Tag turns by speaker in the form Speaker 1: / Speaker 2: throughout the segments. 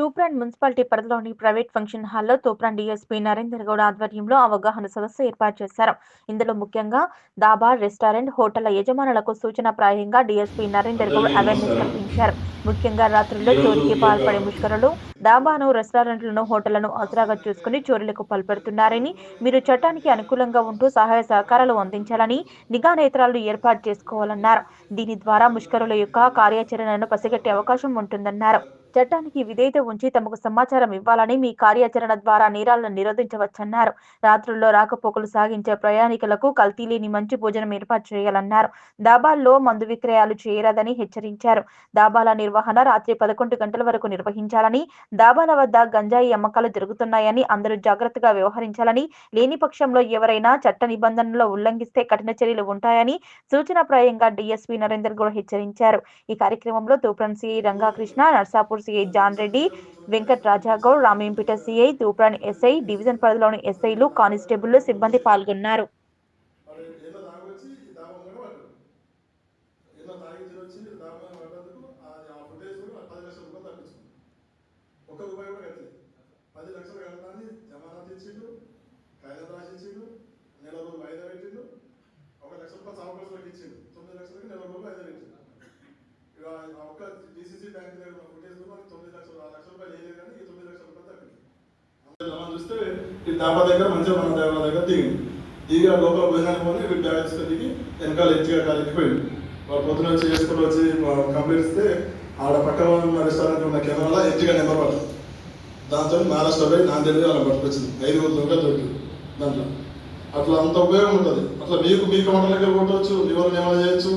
Speaker 1: Toopran municipality పరిధిలోని private function హాల్లో Toopran DSP Narender Goud ఆధ్వర్యంలో అవగాహన సదస్సు ఏర్పాటు చేశారు. ఇందులో ముఖ్యంగా దాబా రెస్టారెంట్ హోటళ్ళ యజమానులకు సూచనప్రాయంగా డీఎస్పీ నరేందర్ గౌడ్ అవేర్నెస్ కల్పించారు. ముఖ్యంగా రాత్రుల్లో చోరీకి పాల్పడే ముష్కరులు దాబాను రెస్టారెంట్లను హోటళ్ళను ఆసరాగా చూసుకుని చోరీలకు పాల్పడుతున్నారని మీరు చట్టానికి అనుకూలంగా ఉంటూ సహాయ సహకారాలు అందించాలని నిఘా నేత్రాలు ఏర్పాటు చేసుకోవాలన్నారు. దీని ద్వారా ముష్కరుల యొక్క కార్యాచరణను పసిగట్టే అవకాశం ఉంటుందన్నారు. చట్టానికి విధేయత ఉంచి తమకు సమాచారం ఇవ్వాలని మీ కార్యాచరణ ద్వారా నేరాలను నిరోధించవచ్చన్నారు. రాత్రుల్లో రాకపోకలు సాగించే ప్రయాణికులకు కల్తీ లేని మంచి భోజనం ఏర్పాటు చేయాలన్నారు. దాబాల్లో మందు విక్రయాలు చేయరాదని హెచ్చరించారు. దాబాల నిర్వహణ రాత్రి పదకొండు గంటల వరకు నిర్వహించాలని దాబాల వద్ద గంజాయి అమ్మకాలు జరుగుతున్నాయని అందరూ జాగ్రత్తగా వ్యవహరించాలని లేని పక్షంలో ఎవరైనా చట్ట నిబంధనలు ఉల్లంఘిస్తే కఠిన చర్యలు ఉంటాయని సూచనాప్రాయంగా డిఎస్పీ నరేందర్ గౌడ్ హెచ్చరించారు. ఈ కార్యక్రమంలో Toopran CI Rangakrishna Narsapur CI John Reddy Venkat Rajagoud Ramayampet CI Toopran SI division పరిధిలోని ఎస్ఐలు కానిస్టేబుల్ సిబ్బంది పాల్గొన్నారు.
Speaker 2: పది లక్షలు కాగితం నెల రోజులు వాయిదా పెట్టిండు ఒక లక్ష రూపాయలు సావకాశాలకు ఇచ్చిండు. తొమ్మిది లక్షలకి నెల రోజులు వాయిదా పెట్టిండు ఒక్క డిసిసి బ్యాంక్ దగ్గర మనం కొట్టేసుకుని మనకి తొమ్మిది లక్షలు ఆరు లక్షల రూపాయలు వేయలేదు కానీ ఈ తొమ్మిది లక్షల రూపాయలు తప్పింది మనం చూస్తే ఈ దాబా దగ్గర మంచిగా మన దాబా దగ్గర దిగింది. దిగి ఆ లోపల భోజనానికి పోయి వీటి బ్యాగ్స్ దిగి వెనకాల ఎత్తిగా కాలికి పోయింది వాళ్ళు పొద్దున వచ్చి చేసుకుని వచ్చి కంప్లీట్ ఇస్తే ఆడ పక్క ఉన్న రెస్టారెంట్ ఉన్న కెమెరాలో ఎత్తిగా నెంబర్ పడుతుంది దాంతో మహారాష్ట్ర పోయి నాందేడ్ అలా పట్టుకొచ్చింది ఐదుగురు దొంగ దొరికింది దాంట్లో. అట్లా అంత ఉపయోగం ఉంటుంది. అట్లా మీకు మీ కమంటలకి కొట్టవచ్చు ఎవరు వాళ్ళని ఏమైనా చేయొచ్చు.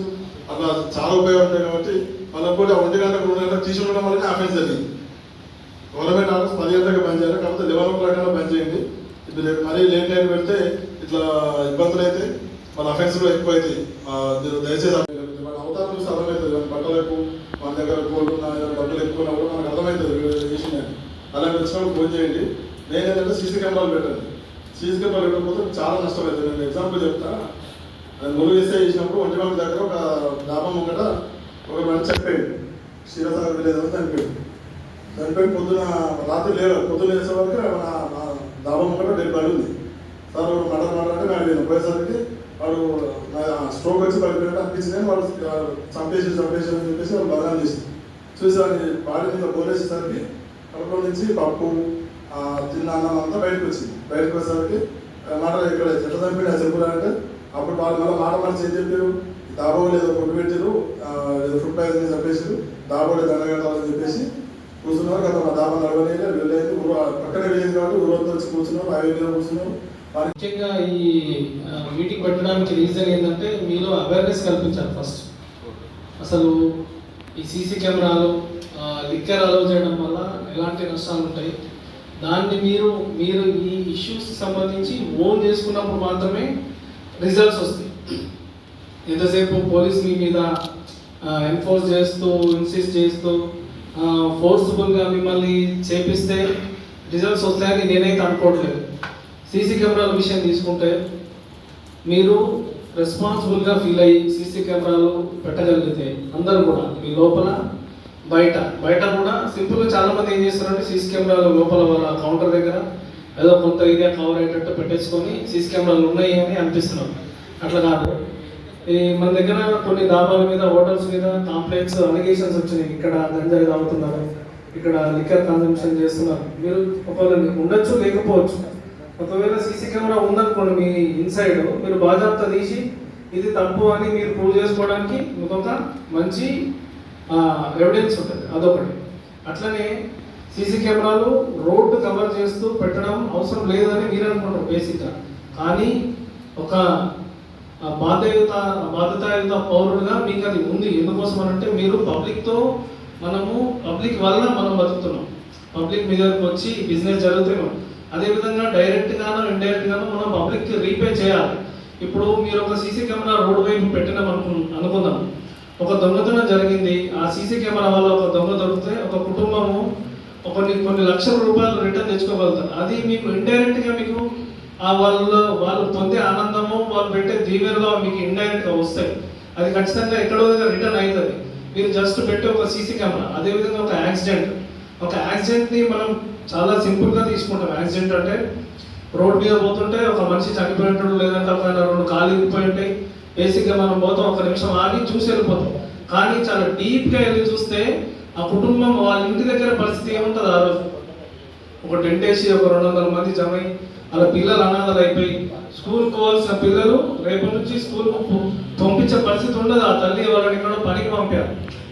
Speaker 2: అట్లా చాలా ఉపయోగం ఉంటాయి కాబట్టి వాళ్ళకి కూడా ఒంటి గంటకు రెండు గంటలకు తీసి ఉండడం వల్లనే ఆఫెన్స్ జరిగింది గవర్నమెంట్ ఆఫీస్ పది గంటలకు బంద్ చేయాలి కాకపోతే లెవెన్ ఓ క్లాక్ బంద్ చేయండి. ఇప్పుడు మరీ లేట్ నైట్ పెడితే ఇట్లా ఇబ్బందులు అయితే మన అఫెన్స్ కూడా ఎక్కువ అవుతాయి దయచేసి మన అవతారం చూస్తే అర్థమవుతుంది బట్టలు బట్టలకు మన దగ్గర గోల్డ్ ఉన్నా డబ్బులు ఎక్కువ ఉన్నా కూడా మనకు అర్థమవుతుంది వీళ్ళు చేసిన అలాంటి వచ్చినప్పుడు ఫోన్ చేయండి. నేను ఏంటంటే సీసీ కెమెరాలు పెట్టండి. సీసీ కెమెరాలు పెట్టకపోతే చాలా నష్టం అవుతుంది. నేను ఎగ్జాంపుల్ చెప్తాను అది ములుగు వేస్తే చేసినప్పుడు ఒంటి గంట దగ్గర ఒక గ్రామం ముంగట ఒక మనిషి చెప్పేది క్షీరసాగర్ విలేజ్ చనిపోయింది చనిపోయి పొద్దున రాత్రి లేరు పొద్దున వేసే వరకు మన నా డాబా ముంగట డెడ్ బాడీ ఉంది. సార్ ఒక మడల మాట్లాడితే నాకు నేను పోయేసరికి వాడు స్ట్రోక్ వచ్చి పడిపోయినట్టు అనిపించింది వాడు చంపేసి చంపేసి అని చెప్పేసి వాడు బదనాలు చేసింది. చూసి వాడిని బాడీ మీద పోలేసేసరికి కడుపులో నుంచి పప్పు తిన్న అన్నం అంతా బయటకు వచ్చింది. బయటకు వచ్చేసరికి మాట ఇక్కడ చెట్ల ఎట్లా ఆ చెప్పులు అంటే అప్పుడు వాళ్ళు మళ్ళీ మాట మనిషి ఏం చెప్పారు? దాబో లేదో ఫుడ్ పెట్టారు ఆ, ఫుడ్ పాయిజన్ చెప్పేసి దాబోలు దండగట్టాలని చెప్పేసి కూర్చున్నారు. కదా మా దాబా నడవలేదు వెళ్ళలేదు. ఊరు పక్కనే వెళ్ళింది కాబట్టి ఊరంతా వచ్చి కూర్చున్నాం ఆ కూర్చున్నారు కూర్చున్నాం.
Speaker 3: ముఖ్యంగా ఈ మీటింగ్ పెట్టడానికి రీజన్ ఏంటంటే మీలో అవేర్నెస్ కల్పించాలి ఫస్ట్ అసలు ఈ సీసీ కెమెరాలు లిక్కర్ అలౌ చేయడం వల్ల ఎలాంటి నష్టాలు ఉంటాయి? దాన్ని మీరు మీరు ఈ ఇష్యూస్ సంబంధించి ఓన్ చేసుకున్నప్పుడు మాత్రమే రిజల్ట్స్ వస్తాయి. ఎంతసేపు పోలీస్ మీ మీద ఎన్ఫోర్స్ చేస్తూ ఇన్సిస్ట్ చేస్తూ ఫోర్స్ఫుల్గా మిమ్మల్ని చేపిస్తే రిజల్ట్స్ వస్తాయని నేనైతే అనుకోవట్లేదు. సీసీ కెమెరాల విషయం తీసుకుంటే మీరు రెస్పాన్సిబుల్గా ఫీల్ అయ్యి సీసీ కెమెరాలు పెట్టగలిగితే అందరూ కూడా మీ లోపల బయట బయట కూడా సింపుల్గా చాలామంది ఏం చేస్తారంటే సీసీ కెమెరాలు లోపల వాళ్ళ కౌంటర్ దగ్గర ఏదో కొంత ఏరియా కవర్ అయ్యేటట్టు పెట్టేసుకొని సీసీ కెమెరాలు ఉన్నాయి అని అనిపిస్తున్నాం. అట్లా కాదు. ఈ మన దగ్గర కొన్ని దాబాల మీద హోటల్స్ మీద కాంప్లైంట్స్ అలిగేషన్స్ వచ్చినాయి. ఇక్కడ గంజాయి తాగుతున్నారు ఇక్కడ లిక్కర్ కన్జంప్షన్ చేస్తున్నారు. మీరు ఒకవేళ ఉండొచ్చు లేకపోవచ్చు. ఒకవేళ సీసీ కెమెరా ఉందనుకోండి మీ ఇన్సైడ్ మీరు బాజాప్తా తీసి ఇది తప్పు అని మీరు ప్రూవ్ చేసుకోవడానికి మీకు ఒక మంచి ఎవిడెన్స్ ఉంటుంది. అదొకటి. అట్లనే సీసీ కెమెరాలు రోడ్డు కవర్ చేస్తూ పెట్టడం అవసరం లేదని మీరు అనుకుంటారు బేసిక్గా. కానీ ఒక బాధ్యత బాధ్యతాయుత పౌరుడుగా మీకు అది ఉంది. ఎందుకోసం అంటే మీరు పబ్లిక్తో మనము పబ్లిక్ వల్ల మనం బతుకుతున్నాం. పబ్లిక్ మీ దగ్గరకు వచ్చి బిజినెస్ జరుగుతున్నాం. అదేవిధంగా డైరెక్ట్ గాను మనం పబ్లిక్ రీపే చేయాలి. ఇప్పుడు మీరు ఒక సీసీ కెమెరా రోడ్ వైపు పెట్టినాం అనుకు అనుకుందాం. ఒక దొంగతనం జరిగింది. ఆ సీసీ కెమెరా వల్ల ఒక దొంగ దొరికితే ఒక కుటుంబము కొన్ని కొన్ని లక్షల రూపాయలు రిటర్న్ తెచ్చుకోగలుగుతారు. అది మీకు ఇండైరెక్ట్గా మీకు ఆ వాళ్ళు వాళ్ళు పొందే ఆనందము వాళ్ళు పెట్టే దీవెనలో మీకు ఇండైరెక్ట్గా వస్తాయి. అది ఖచ్చితంగా ఎక్కడో రిటర్న్ అవుతుంది. మీరు జస్ట్ పెట్టి ఒక సీసీ కెమెరా అదేవిధంగా ఒక యాక్సిడెంట్ ఒక యాక్సిడెంట్ని మనం చాలా సింపుల్గా తీసుకుంటాం. యాక్సిడెంట్ అంటే రోడ్ మీద పోతుంటే ఒక మనిషి చనిపోయినట్టు లేదంటే ఒక రెండు కాలు ఇరిగిపోయి ఉంటాయి బేసిక్గా మనం పోతాం ఒక నిమిషం ఆగి చూసి వెళ్ళిపోతాం. కానీ చాలా డీప్గా వెళ్ళి చూస్తే ఆ కుటుంబం వాళ్ళ ఇంటి దగ్గర పరిస్థితి ఏముంటుంది ఆ రోజు? ఒక టెంట్ వేసి ఒక రెండు వందల మంది జమ అలా పిల్లలు అనాథలు అయిపోయి స్కూల్ పోవాల్సిన పిల్లలు రేపటి నుంచి స్కూల్కు పంపించే పరిస్థితి ఉండదు. ఆ తల్లి వాళ్ళని ఇక్కడ పనికి పంపారు.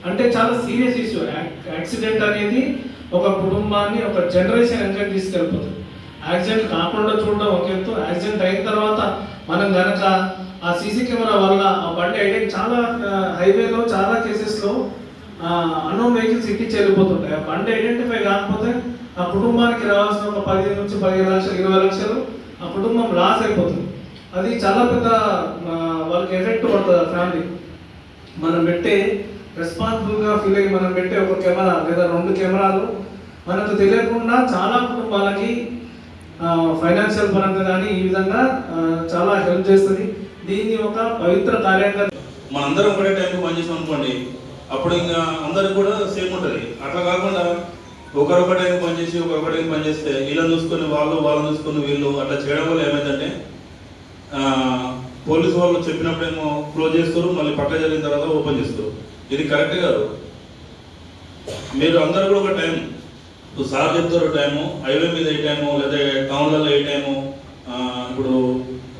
Speaker 3: అంటే చాలా సీరియస్ ఇష్యూ. యాక్సిడెంట్ అనేది ఒక కుటుంబాన్ని ఒక జనరేషన్ ఎంజాయ్ తీసుకెళ్ళిపోతుంది. యాక్సిడెంట్ కాకుండా చూడడం ఒక ఎత్తు. యాక్సిడెంట్ అయిన తర్వాత మనం గనక ఆ సీసీ కెమెరా వల్ల ఆ బండి అయితే చాలా హైవేలో చాలా కేసెస్లో అన్నోన్ వెహికల్స్ ఎక్కించి వెళ్ళిపోతుంటాయి. ఆ బండి ఐడెంటిఫై కాకపోతే ఆ కుటుంబానికి రావాల్సిన ఒక పదిహేను నుంచి పదిహేను లక్షలు ఇరవై లక్షలు ఆ కుటుంబం లాస్ అయిపోతుంది. అది చాలా పెద్ద వాళ్ళకి ఎఫెక్ట్ పడుతుంది ఆ ఫ్యామిలీ మనం పెట్టే రెస్పాన్సిబుల్గా ఫీల్ అయ్యి మనం పెట్టే ఒక కెమెరా లేదా రెండు కెమెరాలు మనకు తెలియకుండా చాలా కుటుంబాలకి ఫైనాన్షియల్ పరంగా కానీ ఈ విధంగా చాలా హెల్ప్ చేస్తుంది. దీన్ని ఒక పవిత్ర కార్యంగా
Speaker 4: మనందరం ఒకటే టైంకి పనిచేసాం అనుకోండి. అప్పుడు ఇంకా అందరికి కూడా సేమ్ ఉంటుంది. అట్లా కాకుండా ఒకరొక టైం పనిచేసి ఒకరొక టైం పనిచేస్తే ఇలా చూసుకొని వాళ్ళు వాళ్ళని చూసుకొని వీళ్ళు అట్లా చేయడం వల్ల ఏమైందంటే పోలీసు వాళ్ళు చెప్పినప్పుడేమో క్లోజ్ చేస్తారు మళ్ళీ పక్క జరిగిన తర్వాత ఓపెన్ చేస్తారు. ఇది కరెక్ట్ కాదు. మీరు అందరూ కూడా ఒక టైం ఇప్పుడు సార్ చెప్తారు టైము హైవే మీద ఏ టైము లేదా టౌన్లలో ఏ టైము ఇప్పుడు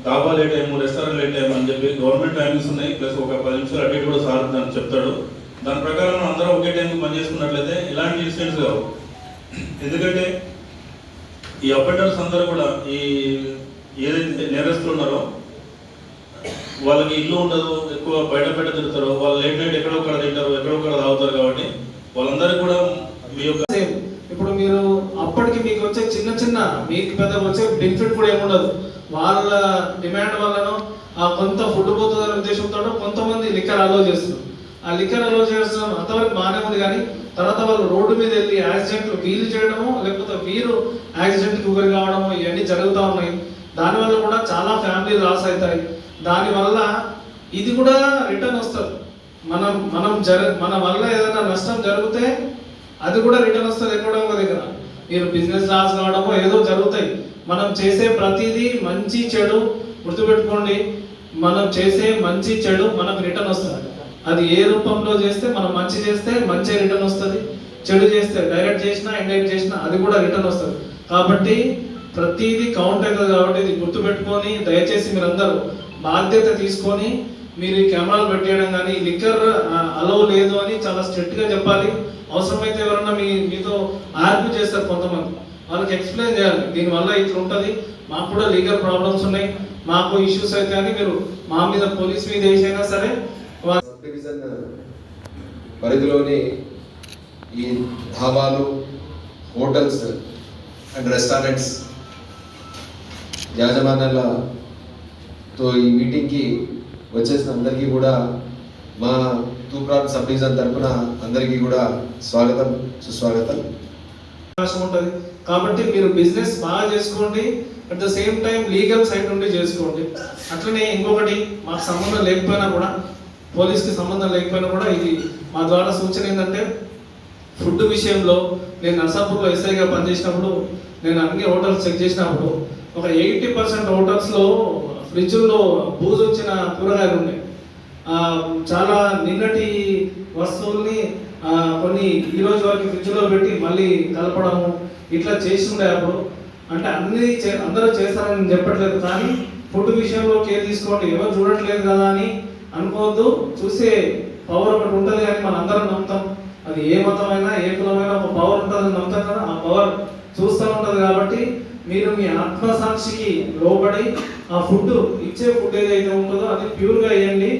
Speaker 4: డాబాలు ఏ టైము రెస్టారెంట్ ఏ టైము అని చెప్పి గవర్నమెంట్ టైమింగ్స్ ఉన్నాయి ప్లస్ ఒక పది నిమిషాలు అటు కూడా సార్ దాన్ని చెప్తాడు. దాని ప్రకారం అందరూ ఒకే టైంకి పని చేసుకున్నట్లయితే ఇలాంటి ఇన్సిడెంట్స్ కావు. ఎందుకంటే ఈ అపెండర్స్ అందరూ కూడా ఈ ఏదైతే నేరస్తులు ఉన్నారో వాళ్ళకి ఇల్లు ఉండదు ఎక్కువ బయట బయట తిరుగుతారు వాళ్ళు లేట్ నైట్ ఎక్కడో ఒకడ తింటారు ఎక్కడో ఒకడ తాగుతారు కాబట్టి వాళ్ళందరికీ కూడా మీ యొక్క
Speaker 3: ఇప్పుడు మీరు అప్పటికి మీకు వచ్చే చిన్న చిన్న మీకు పెద్ద వచ్చే బెనిఫిట్ కూడా ఏముండదు వాళ్ళ డిమాండ్ వల్లనో ఆ కొంత ఫుడ్ పోతుందనే ఉద్దేశంతో కొంతమంది లిక్కర్ అలో చేస్తున్నారు. ఆ లిక్కర్ అలో చేస్తాం అంతవరకు బాగానే ఉంది కానీ తర్వాత వాళ్ళు రోడ్డు మీద వెళ్ళి యాక్సిడెంట్లు వీలు చేయడము లేకపోతే వీరు యాక్సిడెంట్కి గురి కావడము ఇవన్నీ జరుగుతూ ఉన్నాయి. దానివల్ల కూడా చాలా ఫ్యామిలీ లాస్ అవుతాయి. దానివల్ల ఇది కూడా రిటర్న్ వస్తుంది. మనం మనం జర మన వల్ల ఏదైనా నష్టం జరిగితే అది కూడా రిటర్న్ వస్తుంది ఎక్కడో ఒక దగ్గర. మీరు బిజినెస్ లాస్ కావడమో ఏదో జరుగుతాయి. మనం చేసే ప్రతిదీ మంచి చెడు గుర్తుపెట్టుకోండి. మనం చేసే మంచి చెడు మనకు రిటర్న్ వస్తుంది. అది ఏ రూపంలో చేస్తే మనం మంచి చేస్తే మంచి రిటర్న్ వస్తుంది. చెడు చేస్తే డైరెక్ట్ చేసినా ఇండైరెక్ట్ చేసినా అది కూడా రిటర్న్ వస్తుంది. కాబట్టి ప్రతిదీ కౌంట్ అవుతుంది కాబట్టి ఇది గుర్తుపెట్టుకొని దయచేసి మీరందరూ బాధ్యత తీసుకొని మీరు ఈ కెమెరాలు పెట్టేయడం కానీ లిక్కర్ అలో లేదు అని చాలా స్ట్రిక్ట్గా చెప్పాలి. అవసరమైతే ఎవరన్నా మీ మీతో ఆర్గ్యూ చేస్తారు కొంతమంది. వాళ్ళకి ఎక్స్ప్లెయిన్ చేయాలి. దీనివల్ల ఇట్లా ఉంటుంది. మాకు కూడా లీగల్ ప్రాబ్లమ్స్ ఉన్నాయి. మాకు ఇష్యూస్ అయితే అని మీరు మా మీద పోలీస్ మీద వేసైనా సరే
Speaker 5: డివిజన్ పరిధిలోని ఈ ధాబాలు హోటల్స్ అండ్ రెస్టారెంట్స్ యాజమాన్యాలతో ఈ మీటింగ్కి వచ్చేసిన అందరికీ కూడా మా తూప్రాన్ సబ్ డివిజన్ తరఫున అందరికీ కూడా స్వాగతం సుస్వాగతం.
Speaker 3: అవకాశం ఉంటుంది. కాబట్టి మీరు బిజినెస్ బాగా చేసుకోండి at the same time legal side నుండి చేసుకోండి. అట్లనే ఇంకొకటి మాకు సంబంధం లేకపోయినా కూడా పోలీస్కి సంబంధం లేకపోయినా కూడా ఇది మా ద్వారా సూచన ఏంటంటే ఫుడ్ విషయంలో నేను నర్సాపూర్లో ఎస్ఐగా పనిచేసినప్పుడు నేను అన్ని హోటల్స్ చెక్ చేసినప్పుడు ఒక ఎయిటీ పర్సెంట్ హోటల్స్లో ఫ్రిడ్జ్లో బూజు వచ్చిన కూరగాయలు ఉన్నాయి చాలా నిన్నటి వస్తువుల్ని కొన్ని ఈ రోజు వరకు ఫ్రిడ్జ్లో పెట్టి మళ్ళీ కలపడము ఇట్లా చేసి ఉండే అప్పుడు అంటే అన్ని చే- అందరూ చేస్తారని చెప్పట్లేదు. కానీ ఫుడ్ విషయంలో కేర్ తీసుకోండి ఎవరు చూడట్లేదు కదా అని అనుకోవద్దు. చూసే పవర్ ఒకటి ఉంటుంది అని మన అందరం నమ్ముతాం. అది ఏ మతమైనా ఏ కులమైనా ఒక పవర్ ఉంటుందని నమ్ముతాం కదా. ఆ పవర్ చూస్తూ ఉంటుంది కాబట్టి మీరు మీ ఆత్మసాక్షికి లోబడి ఆ ఫుడ్ ఇచ్చే ఫుడ్ ఏదైతే ఉంటుందో అది ప్యూర్గా వేయండి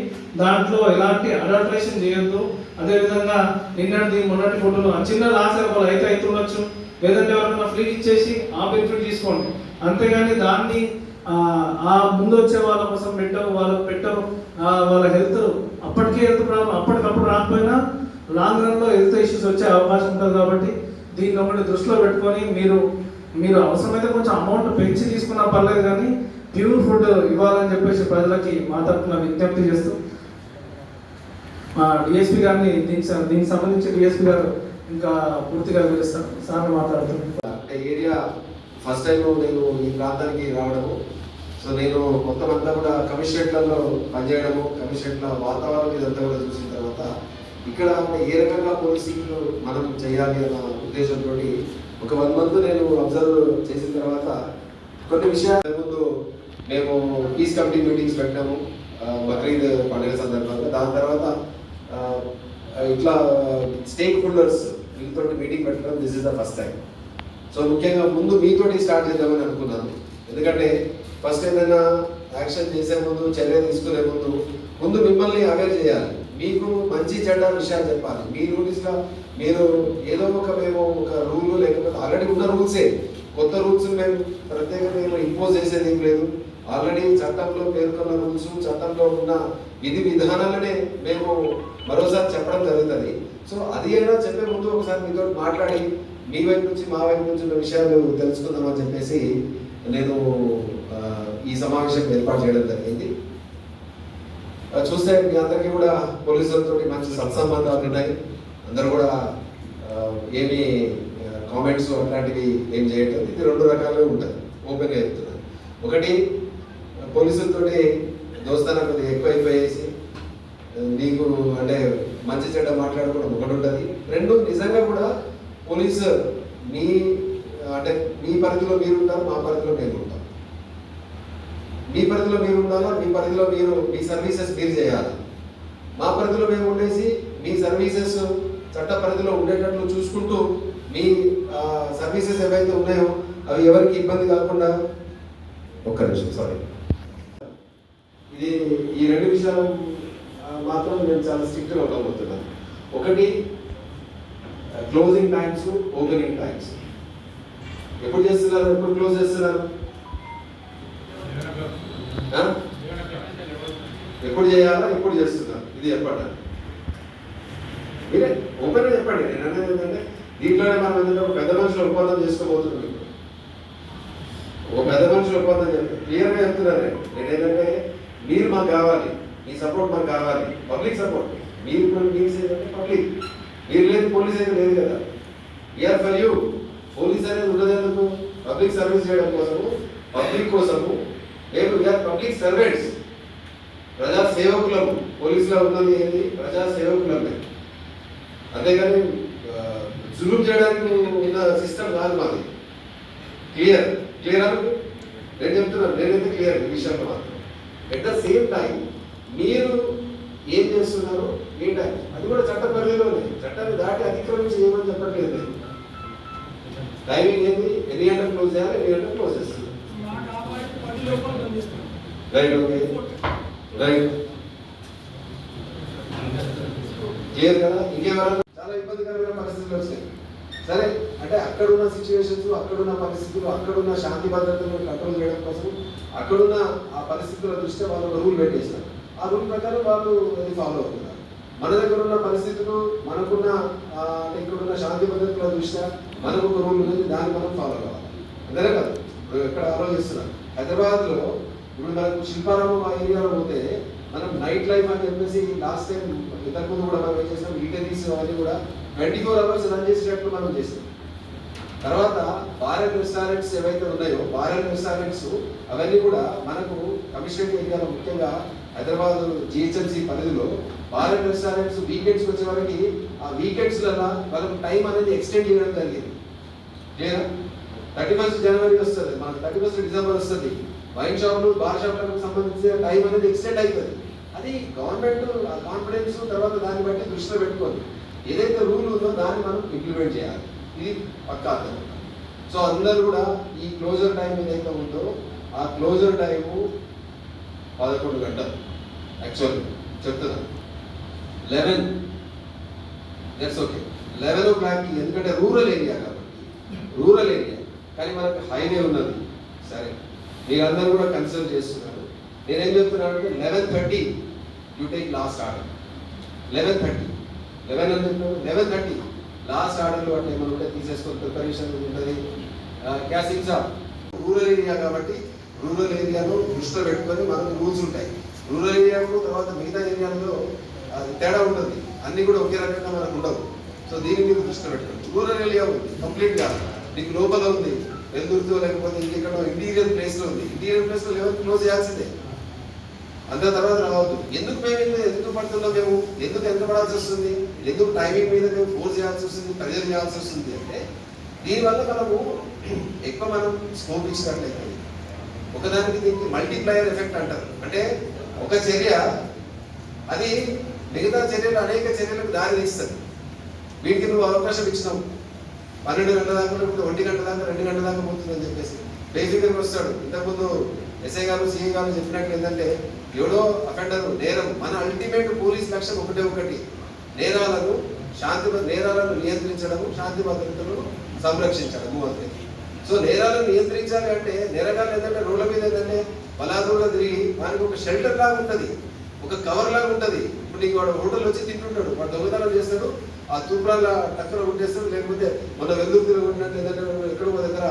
Speaker 3: దాంట్లో ఎలాంటి అడల్ట్రేషన్ చేయొద్దు. అదేవిధంగా నిన్నటి మొన్నటి ఫుడ్లు ఆ చిన్న లాస్ ఒకళ్ళు అయితే అవుతుండొచ్చు లేదంటే ఎవరైనా ఫ్రీ ఇచ్చేసి ఆ బెనిఫిట్ తీసుకోండి. అంతేగాని దాన్ని ఆ, ముందు వచ్చే వాళ్ళ కోసం పెట్టవు వాళ్ళకి పెట్టవు వాళ్ళ హెల్త్ అప్పటికే హెల్త్ ప్రాబ్లం అప్పటికప్పుడు రాకపోయినా లాంగ్ రన్లో హెల్త్ ఇష్యూస్ వచ్చే అవకాశం ఉంటుంది కాబట్టి దీన్ని ఒకటి దృష్టిలో పెట్టుకొని మీరు మీరు అవసరమైతే కొంచెం అమౌంట్ పెంచి తీసుకున్నా పర్లేదు కానీ ప్యూర్ ఫుడ్ ఇవ్వాలని చెప్పేసి ప్రజలకి మా తరఫున విజ్ఞప్తి చేస్తూ మా డిఎస్పీ గారిని దీనికి దీనికి సంబంధించి డిఎస్పీ గారు ఇంకా పూర్తిగా వివరిస్తారు. సార్
Speaker 5: మాట్లాడుతున్నారు ఏరియా ఫస్ట్ టైం నేను ఈ ప్రాంతానికి రావడము. సో నేను మొత్తం అంతా కూడా కమిషనరేట్లలో పనిచేయడము కమిషనరేట్ల వాతావరణం ఇదంతా కూడా చూసిన తర్వాత ఇక్కడ ఏ రకంగా పోలీసింగ్ మనం చేయాలి అన్న ఉద్దేశంతో ఒక వన్ మంత్ నేను అబ్జర్వ్ చేసిన తర్వాత కొన్ని విషయాల ముందు మేము పీస్ కమిటీ మీటింగ్స్ పెట్టాము బక్రీద్ పండుగ సందర్భంగా. దాని తర్వాత ఇట్లా స్టేక్ హోల్డర్స్ వీళ్ళతో మీటింగ్ పెట్టడం this is the first time so ముఖ్యంగా ముందు మీతోటి స్టార్ట్ చేద్దామని అనుకున్నాను. ఎందుకంటే ఫస్ట్ ఏదైనా యాక్షన్ చేసే ముందు చర్య తీసుకునే ముందు ముందు మిమ్మల్ని అవేర్ చేయాలి. మీకు మంచి చెడ్డ విషయాలు చెప్పాలి. మీ రూల్స్గా మీరు ఏదో ఒక మేము ఒక రూల్ లేకపోతే ఆల్రెడీ ఉన్న రూల్సే కొత్త రూల్స్ మేము ప్రత్యేకంగా మేము ఇంపోజ్ చేసేది ఏం లేదు. ఆల్రెడీ చట్టంలో పేర్కొన్న రూల్స్ చట్టంలో ఉన్న విధి విధానాలనే మేము మరోసారి చెప్పడం జరుగుతుంది. సో అది అయినా చెప్పే ముందు ఒకసారి మీతో మాట్లాడి మీ వైపు నుంచి మా వైపు నుంచి ఉన్న విషయాలు తెలుసుకుందామని చెప్పేసి నేను ఈ సమావేశం ఏర్పాటు చేయడం జరిగింది. చూస్తే మీ అందరికీ కూడా పోలీసులతో మంచి సత్సంబంధాలు ఉన్నాయి. అందరూ కూడా ఏమి కామెంట్స్ అట్లాంటివి ఏం చేయట్లేదు. ఇది రెండు రకాలుగా ఉంటుంది. ఓపెన్గా చెప్తున్నాను ఒకటి పోలీసులతోటి దోస్తాన కొద్దిగా ఎక్కువైపోయేసి నీకు అంటే మంచి చెడ్డ మాట్లాడుకోవడం ఒకటి ఉంటుంది. రెండు నిజంగా కూడా పోలీసు మీ అంటే మీ పరిధిలో మీరు ఉంటారు మా పరిధిలో మేము ఉంటాం మీ పరిధిలో మీరు ఉండాలా మీ పరిధిలో మీరు మీ సర్వీసెస్ మీరు చేయాలి? మా పరిధిలో మేము ఉండేసి మీ సర్వీసెస్ చట్ట పరిధిలో ఉండేటట్లు చూసుకుంటూ మీ సర్వీసెస్ ఏవైతే ఉన్నాయో అవి ఎవరికి ఇబ్బంది కాకుండా ఒక్క నిమిషం సారీ ఇది ఈ రెండు విషయాలు మాత్రం నేను చాలా స్ట్రిక్ట్గా ఉండబోతున్నాను. ఒకటి క్లోజింగ్ టైమ్స్ ఓపెనింగ్ టైమ్స్ ఎప్పుడు చేస్తున్నారు? ఎప్పుడు క్లోజ్ చేస్తున్నారు? ఎప్పుడు చేయాలా? ఎప్పుడు చేస్తున్నారు? ఇది చెప్పండి. మీరే ఓపెన్ చెప్పండి. నేను అనేది ఏంటంటే దీంట్లోనే మనం ఏంటంటే ఒక పెద్ద మనుషులు ఒప్పందం చేసుకోబోతున్నాం ఒక పెద్ద మనుషులు ఒప్పందం చెప్పి క్లియర్గా చెప్తున్నారే నేను. ఏంటంటే మీరు మాకు కావాలి. మీ సపోర్ట్ మాకు కావాలి. Public support. మీరు మీన్స్ ఏంటంటే పబ్లిక్. మీరు లేదు పోలీస్ అయితే లేదు కదా. వీఆర్ ఫర్ యూ పోలీస్ అనేది ఉన్నది ఎందుకు? పబ్లిక్ సర్వీస్ చేయడం కోసము పబ్లిక్ కోసము. లేదు వీఆర్ పబ్లిక్ సర్వెంట్స్ ప్రజా సేవకులం పోలీసులో ఉన్నది ఏంటి ప్రజా సేవకులమే. అంతేగాని జులుం చేయడానికి ఉన్న సిస్టమ్ కాదు మాది. క్లియర్ క్లియర్ అను నేను చెప్తున్నాను నేనైతే క్లియర్ ఈ విషయంలో మాత్రం. ఎట్ ద సేమ్ టైం మీరు ఏం చేస్తున్నారు? ఏ టైం అది కూడా చట్ట పరిధిలోనే. చట్టాన్ని దాటి అతిక్రమించి చేయమని చెప్పట్లేదు. టైమింగ్ ఏంది? ఎన్ని గంటలు క్లోజ్ చేయాలి? ఎన్ని గంటలు క్లోజ్ చేస్తుంది? రైట్ ఓకే రైట్ క్లియర్ కదా? ఇంకేమైనా చాలా ఇబ్బందికరమైన పరిస్థితులు వచ్చాయి. సరే అంటే అక్కడున్న సిచ్యువేషన్స్ అక్కడున్న పరిస్థితులు అక్కడున్న శాంతి భద్రతను కంట్రోల్ చేయడం కోసం అక్కడున్న ఆ పరిస్థితుల దృష్ట్యా వాళ్ళు రూల్ పెట్టేశారు ఆ రూల్ ప్రకారం వాళ్ళు అది ఫాలో అవుతున్నారు. మన దగ్గర ఉన్న పరిస్థితులు మనకున్న ఇక్కడున్న శాంతి భద్రతల దృష్ట్యా మనకు ఒక రూల్ ఉంది దాన్ని మనం ఫాలో కావాలి అంతేనే కాదు? మనం ఎక్కడ ఆలోచిస్తున్నాం. హైదరాబాద్లో ఇప్పుడు మనకు శిల్పారామం ఆ ఏరియాలో పోతే మనం నైట్ లైఫ్ అని చెప్పేసి లాస్ట్ టైం ఇంతకుముందు కూడా మనం ఏం చేసినాం? ఈటరీస్ అవన్నీ కూడా ట్వంటీ ఫోర్ అవర్స్ రన్ చేసేటట్లు మనం చేసాం తర్వాత బార్ రెస్టారెంట్స్ ఏవైతే ఉన్నాయో బార్ రెస్టారెంట్స్ అవన్నీ కూడా మనకు కమిషనరేట్ ఏరియాలో ముఖ్యంగా హైదరాబాద్ జిహెచ్ఎంసీ పరిధిలో బార్ అండ్ రెస్టారెంట్స్ వీకెండ్స్ వచ్చే వారికి ఆ వీకెండ్స్ వాళ్ళకి టైం అనేది ఎక్స్టెండ్ చేయడం జరిగింది. లేదా థర్టీ ఫస్ట్ జనవరి వస్తుంది మనకు థర్టీ ఫస్ట్ డిసెంబర్ వస్తుంది. వైన్ షాప్లు బార్ షాప్లకు సంబంధించిన టైం అనేది ఎక్స్టెండ్ అవుతుంది అది గవర్నమెంట్ ఆ కాన్ఫిడెన్స్ తర్వాత దాన్ని బట్టి దృష్టిలో పెట్టుకోండి. ఏదైతే రూల్ ఉందో దాన్ని మనం ఇంప్లిమెంట్ చేయాలి. ఇది పక్కా అర్థం. సో అందరూ కూడా ఈ క్లోజర్ టైం ఏదైతే ఉందో ఆ క్లోజర్ టైము పదకొండు గంటలు. యాక్చువల్ చెప్తున్నా. లెవెన్ దట్స్ ఓకే లెవెన్ ఓ క్లాక్కి ఎందుకంటే రూరల్ ఏరియా కాబట్టి రూరల్ ఏరియా కానీ మనకు హైవే ఉన్నది. సరే. మీరందరూ కూడా కన్సల్ట్ చేస్తున్నారు. నేనేం చెప్తున్నాను అంటే eleven thirty you take last order eleven thirty eleven అని లెవెన్ థర్టీ లాస్ట్ ఆర్డర్లో అంటే ఏమైనా ఉంటే తీసేసుకొని ప్రిపరేషన్ ఉంటుంది. క్యాసింగ్ సార్ రూరల్ ఏరియా కాబట్టి రూరల్ ఏరియాలో దృష్టిలో పెట్టుకొని మనకు రూల్స్ ఉంటాయి. రూరల్ ఏరియాకు తర్వాత మిగతా ఏరియాలో అది తేడా ఉంటుంది. అన్ని కూడా ఒకే రకంగా మనకు ఉండవు. సో దీని మీద దృష్టి పెట్టండి రూరల్ ఏరియా ఉంది కంప్లీట్గా నీకు లోపల ఉంది ఎందుకు లేకపోతే ఇంకెక్కడో ఇంటీరియర్ ప్లేస్లో ఉంది. ఇంటీరియర్ ప్లేస్లో ఎవరు క్లోజ్ చేయాల్సిందే. అంత తర్వాత రావద్దు. ఎందుకు మేము ఎందుకు పడుతున్నాం మేము? ఎందుకు ఎంత పడాల్సి వస్తుంది? ఎందుకు టైమింగ్ మీద మేము ఫోర్స్ చేయాల్సి వస్తుంది? ప్రెజర్ చేయాల్సి వస్తుంది అంటే దీనివల్ల మనము ఎక్కువ మనం స్కోప్ ఇచ్చినట్లయితే ఒకదానికి దీనికి మల్టీప్లయర్ ఎఫెక్ట్ అంటారు. అంటే ఒక చర్య అది మిగతా చర్యలు అనేక చర్యలకు దారి తీస్తుంది. వీటికి నువ్వు అవకాశం ఇచ్చినావు. పన్నెండు గంటల దాకా లేకపోతే ఒంటి గంట దాకా రెండు గంటల దాకా పోతుందని చెప్పేసి. బేసిక్గా వస్తాడు. ఇంతకుముందు ఎస్ఐ గారు సిఐ గారు చెప్పినట్టు ఏంటంటే ఎవడో అఫెండర్ నేరం మన అల్టిమేట్ పోలీస్ లక్ష్యం ఒకటే ఒకటి. నేరాలను శాంతి నేరాలను నియంత్రించడము శాంతి భద్రతను సంరక్షించడము అంతే. సో నేరాలను నియంత్రించాలి అంటే నేరగాలు ఏంటంటే రోడ్ల మీద ఏంటంటే బలాదూరుగా తిరిగి వానికి ఒక షెల్టర్ లాగా ఉంటుంది ఒక కవర్ లాగా ఉంటుంది. ఇప్పుడు నీకు వాడు హోటల్ వచ్చి తింటుంటాడు వాడు దొంగతనం చేస్తాడు ఆ తూప్రాల టక్కన కొట్టేస్తాడు లేకపోతే మన వెల్లుర్తిలో ఉన్నట్టు ఏదంటే ఎక్కడో దగ్గర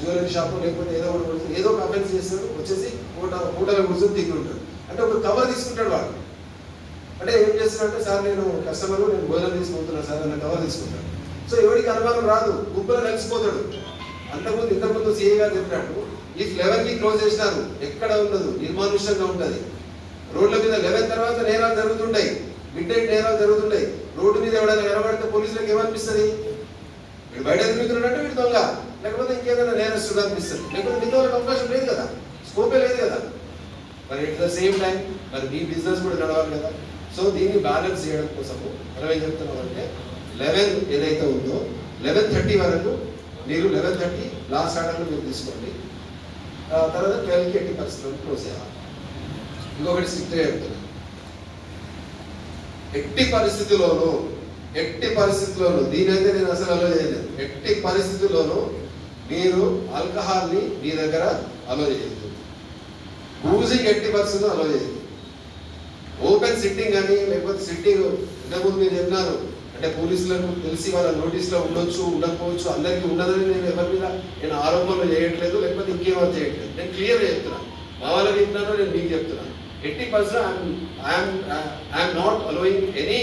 Speaker 5: జ్యువెలరీ షాప్ లేకపోతే ఏదో ఒకటి ఏదో ఒక అఫెన్స్ చేస్తాడు వచ్చేసి హోటల్ హోటల్ కూర్చొని తింటుంటాడు. అంటే ఒక కవర్ తీసుకుంటాడు వాడు. అంటే ఏం చేస్తున్నాడంటే సార్ నేను కస్టమర్ నేను భోజనం తీసుకుంటున్నాను సార్ అన్న కవర్ తీసుకుంటాడు. సో ఎవరికి అనుమానం రాదు గుంపులో కలిసిపోతాడు. అంతకుముందు ఇంతకుముందు సీఏ గారు చెప్పినట్టు ఈ లెవెన్కి క్లోజ్ చేసినారు. ఎక్కడ ఉండదు నిర్మానుష్యంగా ఉంటుంది. రోడ్ల మీద లెవెన్ తర్వాత నేరాలు జరుగుతుంటాయి. మిడ్ నైట్ నేరాలు జరుగుతుంటాయి. రోడ్డు మీద ఎవడైనా నిలబడితే పోలీసులకు ఏమనిపిస్తుంది? వీడు బయట తిరుగుతున్నాడంటే వీడు దొంగ? లేకపోతే ఇంకేదైనా నేరస్తుడు అనిపిస్తుంది. లేకపోతే మిగతా వాళ్ళకి అవకాశం లేదు కదా. స్కోపే లేదు కదా. మరి ఎట్ ద సేమ్ టైం మరి మీ బిజినెస్ కూడా నడవాలి కదా. సో దీన్ని బ్యాలెన్స్ చేయడం కోసము మనం ఏం చెప్తున్నాం అంటే లెవెన్ ఏదైతే ఉందో లెవెన్ థర్టీ వరకు మీరు లెవెన్ థర్టీ లాస్ట్ ఆర్డర్లో మీరు తీసుకోండి. తర్వాత ట్వెల్వ్కి ఎట్టి పరిస్థితుల్లో క్లోజ్ చేయాలి. ఇంకొకటి సిక్టే చెప్తున్నాను ఎట్టి పరిస్థితుల్లోనూ ఎట్టి పరిస్థితుల్లోనూ దీనైతే నేను అసలు అలో చేయలేదు. ఎట్టి పరిస్థితుల్లోనూ మీరు ఆల్కహాల్ని మీ దగ్గర అలో చేయదు బూజింగ్ ఎట్టి పరిస్థితుల్లో అలో చేయదు ఓపెన్ సిట్టింగ్ అని లేకపోతే సిట్టింగ్ ఇంతకుముందు మీరు చెప్పినారు అంటే పోలీసులకు తెలిసి వాళ్ళ నోటీస్లో ఉండొచ్చు ఉండకపోవచ్చు అందరికీ ఉండదని నేను ఎవరి మీద నేను ఆరోపణలు చేయట్లేదు లేకపోతే ఇంకేమో చేయట్లేదు. నేను క్లియర్ చెప్తున్నాను మా వాళ్ళకి చెప్తున్నాను నేను మీకు చెప్తున్నాను ఎట్టి person I'm I'm not allowing any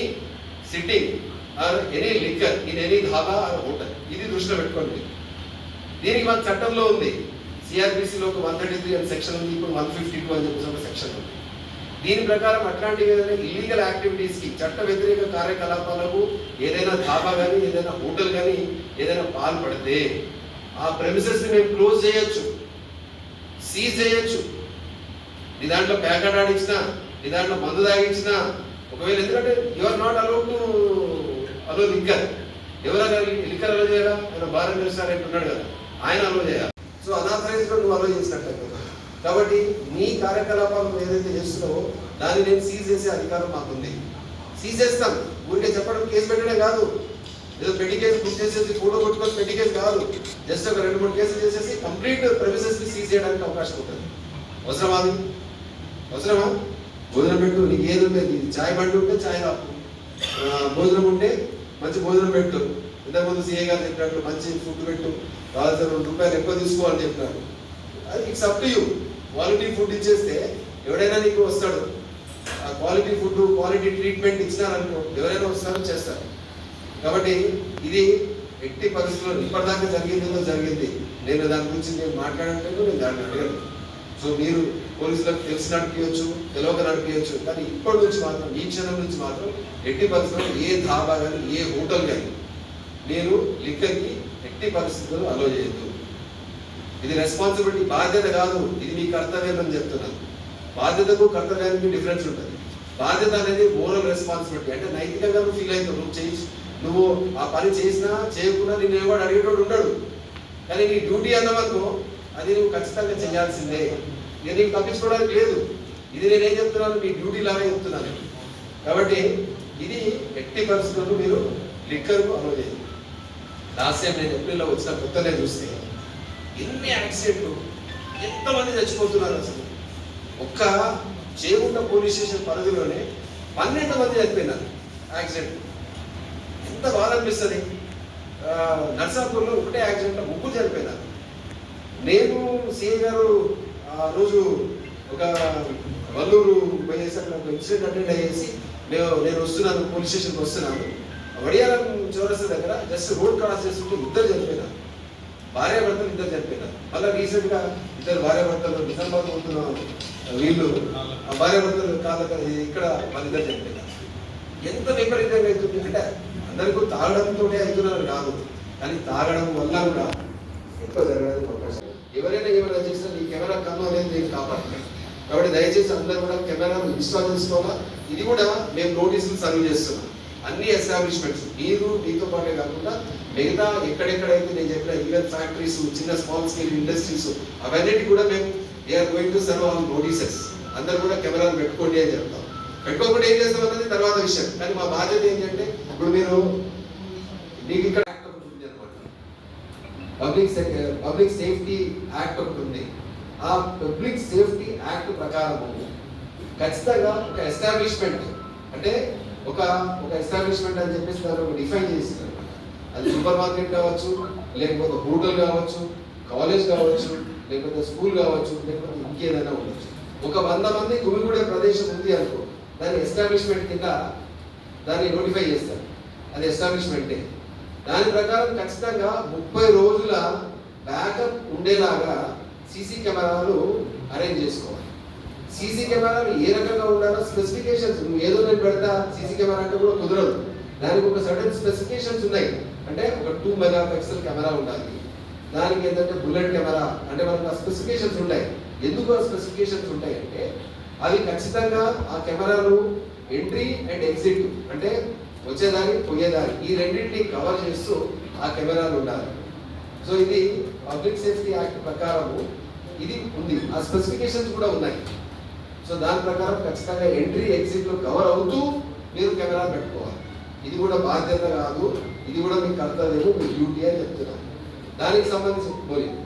Speaker 5: sitting or any liquor in any dhaba or hotel ఇది దృష్టిలో పెట్టుకోండి. దీనికి మన చట్టంలో ఉంది. సిఆర్పిసిలో ఒక వన్ థర్టీ త్రీ అని సెక్షన్ ఉంది. ఇప్పుడు వన్ ఫిఫ్టీ టూ అని చెప్పేసి ఒక సెక్షన్ ఉంది. దీని ప్రకారం అట్లాంటివి ఏదైనా ఇల్లీగల్ యాక్టివిటీస్కి చట్ట వ్యతిరేక కార్యకలాపాలకు ఏదైనా ధాబా కానీ ఏదైనా హోటల్ కానీ ఏదైనా పాల్పడితే ఆ ప్రెమిసెస్ని మేము క్లోజ్ చేయొచ్చు. సీజ్ చేయొచ్చు. నీ దాంట్లో ప్యాకెట్ ఆడించినా నీ దాంట్లో మందు తాగించినా ఒకవేళ ఎందుకంటే you are not allowed to allow liquor ఎవరైనా లింకర్ అలో చేయాలా? ఆయన భారత్ రెస్టారెంట్ ఉన్నాడు కదా. ఆయన అలో చేయాలి? సో అనాథరైజ్ నువ్వు అలో చేసినట్టు కాబట్టి నీ కార్యకలాపాలు ఏదైతే చేస్తున్నావో దాన్ని నేను సీజ్ చేసే అధికారం మాకుంది. సీజ్ చేస్తాం. ఊరికే చెప్పడం కేసు పెట్టడమే కాదు. ఏదో పెట్టి కేసు బుక్ చేసేసి ఫోటో కొట్టుకొని పెట్టి కేసు కాదు. జస్ట్ ఒక రెండు మూడు కేసులు చేసేసి కంప్లీట్ ప్రెమిసెస్ సీజ్ చేయడానికి అవకాశం ఉంటుంది. అవసరమా అది? అవసరమా? భోజనం పెట్టు నీకు ఏది ఉంటే నీకు చాయ్ బండి ఉంటే చాయ్ రాపు భోజనం ఉంటే మంచి భోజనం పెట్టు. ఇంతకుముందు సీఏ గారు చెప్పినట్టు మంచి ఫుడ్ పెట్టు. కావాల్సిన రెండు రూపాయలు ఎక్కువ తీసుకోవాలని అని చెప్పినారు అది it's up to you quality food ఇచ్చేస్తే ఎవడైనా నీకు వస్తాడు. ఆ క్వాలిటీ ఫుడ్ క్వాలిటీ ట్రీట్మెంట్ ఇచ్చినారనుకో ఎవరైనా వస్తారు చేస్తారు. కాబట్టి ఇది ఎట్టి పరిస్థితుల్లో ఇప్పటిదాకా జరిగిందో జరిగింది. నేను దాని గురించి నేను మాట్లాడటం నేను దాన్ని అడగను. సో మీరు పోలీసులకు తెలిసి నడిపించవచ్చు తెలియక నడిపించవచ్చు కానీ ఇప్పటి నుంచి మాత్రం ఈ క్షణం నుంచి మాత్రం ఎట్టి పరిస్థితుల్లో ఏ ధాబా కానీ ఏ హోటల్ కానీ నేను లిక్కర్కి ఎట్టి పరిస్థితుల్లో అలో చేయొద్దు. ఇది రెస్పాన్సిబిలిటీ బాధ్యత కాదు. ఇది మీ కర్తవ్యం అని చెప్తున్నాను బాధ్యతకు కర్తవ్యానికి డిఫరెన్స్ ఉంటుంది. బాధ్యత అనేది మోరల్ రెస్పాన్సిబిలిటీ అంటే నైతికంగా నువ్వు ఫీల్ అవుతావు నువ్వు చేయి నువ్వు ఆ పని చేసినా చేయకుండా నేను ఎవడు అడిగేటోడు ఉండడు. కానీ నీ డ్యూటీ అన్నవరకు అది నువ్వు ఖచ్చితంగా చేయాల్సిందే. నేను నీకు తప్పించుకోవడానికి లేదు. ఇది నేనేం చెప్తున్నాను? మీ డ్యూటీ లాగా చెప్తున్నాను. కాబట్టి ఇది ఎట్టి పరిస్థితుల్లో మీరు లిక్కర్కు అలో చేయాలి. లాస్ట్ టైం నేను ఏప్రిల్లో వచ్చిన కొత్తనే చూస్తే ఎన్ని యాక్సిడెంట్లు? ఎంతమంది చచ్చిపోతున్నారు అసలు? ఒక్క చేగుంట పోలీస్ స్టేషన్ పరిధిలోనే పన్నెండు మంది చనిపోయినారు యాక్సిడెంట్ ఎంత బాధ అనిపిస్తుంది? నర్సాపూర్లో ఒకటే యాక్సిడెంట్ ముగ్గురు చనిపోయినారు. నేను సీఏ గారు ఆ రోజు ఒక వల్లూరు పోయేసరికి ఒక ఇన్సిడెంట్ అటెండ్ అయ్యేసి నేను నేను వస్తున్నాను పోలీస్ స్టేషన్కి వస్తున్నాను. వడియారం చౌరస్తా దగ్గర జస్ట్ రోడ్ క్రాస్ చేస్తుంటే ఇద్దరు చనిపోయినారు. భార్య భర్తలు ఇద్దరు చనిపోయినారు. మళ్ళీ రీసెంట్గా ఇద్దరు భార్య భర్తలు డిసెంబర్ పోతున్న వీళ్ళు ఆ భార్య భర్తలు కాళ్ళ ఇక్కడ మన ఇద్దరు చనిపోయినారు. ఎంత విపరీతంగా అవుతుంది అంటే అందరికీ తాగడంతో అవుతున్నారు కాదు. కానీ తాగడం వల్ల కూడా ఎక్కువ జరగడానికి అవకాశం ఎవరైనా ఏమైనా చేసినా ఈ కెమెరా కన్నా అనేది నేను కాపాడుతాను. కాబట్టి దయచేసి అందరూ కూడా కెమెరాను ఇన్స్టాల్ చేసుకోవాలా? ఇది కూడా మేము నోటీసులు సర్వ్ చేస్తున్నాం. అన్ని ఎస్టాబ్లిష్మెంట్స్ మీరు మీతో పాటే కాకుండా మిగతా ఎక్కడెక్కడైతే నేను చెప్పిన ఈవెన్ ఫ్యాక్టరీస్ చిన్న స్మాల్ స్కేల్ ఇండస్ట్రీస్ అవన్నీ కూడా మేము we're going to serve all notices అందరు కూడా కెమెరాలు పెట్టుకోండి అని చెప్తాం. పెట్టుకోకుండా ఏం చేస్తాం అన్నది తర్వాత విషయం. కానీ మా బాధ్యత ఏంటంటే ఇప్పుడు మీరు మీకు ఇక్కడ యాక్ట్ ఒకటి ఉంది అనమాట పబ్లిక్ పబ్లిక్ సేఫ్టీ యాక్ట్ ఒకటి ఉంది. ఆ పబ్లిక్ సేఫ్టీ యాక్ట్ ప్రకారము ఖచ్చితంగా ఒక ఎస్టాబ్లిష్మెంట్ అంటే ఒక ఒక ఎస్టాబ్లిష్మెంట్ అని చెప్పేసి దాన్ని ఒక డిఫైన్ చేస్తారు అది సూపర్ మార్కెట్ కావచ్చు లేకపోతే హోటల్ కావచ్చు కాలేజ్ కావచ్చు లేకపోతే స్కూల్ కావచ్చు లేకపోతే ఇంకేదైనా ఉండొచ్చు. ఒక వంద మంది గుమిగూడే ప్రదేశం ఉంది అనుకో దాన్ని ఎస్టాబ్లిష్మెంట్ కింద దాన్ని నోటిఫై చేస్తారు. అది ఎస్టాబ్లిష్మెంటే దాని ప్రకారం ఖచ్చితంగా ముప్పై రోజుల బ్యాకప్ ఉండేలాగా సీసీ కెమెరాలు అరేంజ్ చేసుకోవాలి. సీసీ కెమెరాలు ఏ రకంగా ఉండాలో స్పెసిఫికేషన్స్ నువ్వు ఏదో నేను పెడతా సీసీ కెమెరా అంటే కూడా కుదరదు. దానికి ఒక సడన్ స్పెసిఫికేషన్స్ ఉన్నాయి. అంటే ఒక టూ మెగా పిక్సెల్ కెమెరా ఉండాలి. దానికి ఏంటంటే బుల్లెట్ కెమెరా అంటే మనకు ఆ స్పెసిఫికేషన్స్ ఉంటాయి ఎందుకు ఆ స్పెసిఫికేషన్స్ ఉంటాయి అంటే అవి ఖచ్చితంగా ఆ కెమెరాలు ఎంట్రీ అండ్ ఎగ్జిట్ అంటే వచ్చేదారి పోయేదారి ఈ రెండింటిని కవర్ చేస్తూ ఆ కెమెరాలు ఉండాలి. సో ఇది పబ్లిక్ సేఫ్టీ యాక్ట్ ప్రకారము ఇది ఉంది. ఆ స్పెసిఫికేషన్స్ కూడా ఉన్నాయి. సో దాని ప్రకారం ఖచ్చితంగా ఎంట్రీ ఎగ్జిట్లు కవర్ అవుతూ మీరు కెమెరా పెట్టుకోవాలి. ఇది కూడా బాధ్యత కాదు ఇది కూడా మీకు కడతలేదు మీ డ్యూటీ అని చెప్తున్నాను దానికి సంబంధించి పోయింది